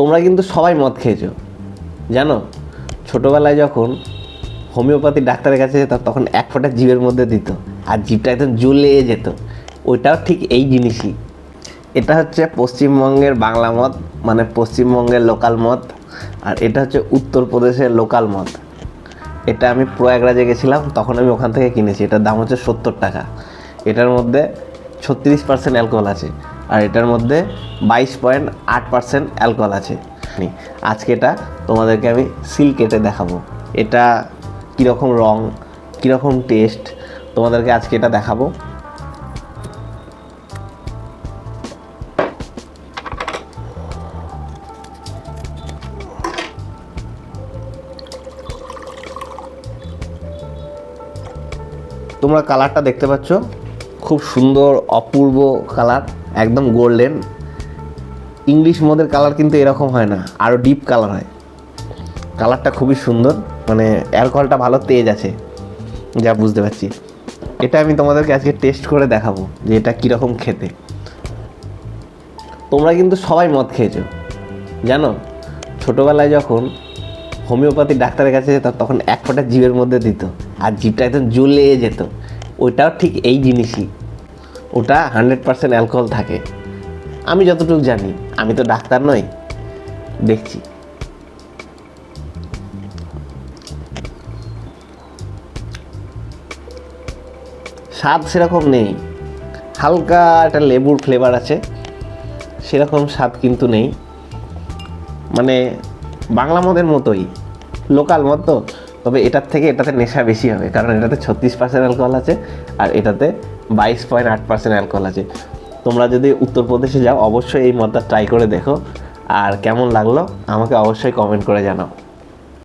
তোমরা কিন্তু সবাই মদ খেয়েছো। জানো? ছোটোবেলায় যখন হোমিওপ্যাথি ডাক্তারের কাছে যেতাম, তখন এক ফোঁটা জিভের মধ্যে দিত, আর জিভটা একদম জ্বলে যেত। ওইটাও ঠিক এই জিনিসই। এটা হচ্ছে পশ্চিমবঙ্গের বাংলা মদ মানে পশ্চিমবঙ্গের লোকাল মদ, আর এটা হচ্ছে উত্তরপ্রদেশের লোকাল মদ। এটা আমি প্রয়াগরাজে গেছিলাম, তখন আমি ওখান থেকে কিনেছি। এটার দাম হচ্ছে সত্তর টাকা। এটার মধ্যে ছত্রিশ পার্সেন্ট অ্যালকোহল আছে। আর এটার মধ্যে বাইশ পয়েন্ট আট পার্সেন্ট অ্যালকোহল আছে। আজকে এটা তোমাদেরকে আমি সিল কেটে দেখাবো। এটা কীরকম রং, কীরকম টেস্ট, তোমাদেরকে আজকে এটা দেখাবো। তোমরা কালারটা দেখতে পাচ্ছ? খুব সুন্দর, অপূর্ব কালার, একদম গোল্ডেন ইংলিশ মদের কালার কিন্তু এরকম হয় না আরও ডিপ কালার হয়। কালারটা খুবই সুন্দর মানে অ্যালকোহলটা ভালো তেজ আছে, যা বুঝতে পারছি। এটা আমি তোমাদেরকে আজকে টেস্ট করে দেখাবো যে এটা কীরকম খেতে। তোমরা কিন্তু সবাই মদ খেয়েছো, জানো? ছোটোবেলায় যখন হোমিওপ্যাথি ডাক্তারের কাছে যেতাম, তখন এক ফোঁটা জিভের মধ্যে দিত, আর জিভটা একদম জ্বলে যেত। ওইটাও ঠিক এই জিনিসই। ওটা হান্ড্রেড পার্সেন্ট অ্যালকোহল থাকে। আমি যতটুকু জানি, আমি তো ডাক্তার নই। দেখছি। স্বাদ সেরকম নেই। হালকা একটা লেবুর ফ্লেভার আছে। সেরকম স্বাদ কিন্তু নেই। মানে বাংলা মদের মতোই। লোকাল মদ তো। তবে এটার থেকে এটাতে নেশা বেশি হবে, কারণ এটাতে ছত্রিশ পার্সেন্ট অ্যালকোহল আছে আর এটাতে বাইশ পয়েন্ট আট পার্সেন্ট অ্যালকোহল আছে। তোমরা যদি উত্তরপ্রদেশে যাও, অবশ্যই এই মদটা ট্রাই করে দেখো। আর কেমন লাগল, আমাকে অবশ্যই কমেন্ট করে জানাও।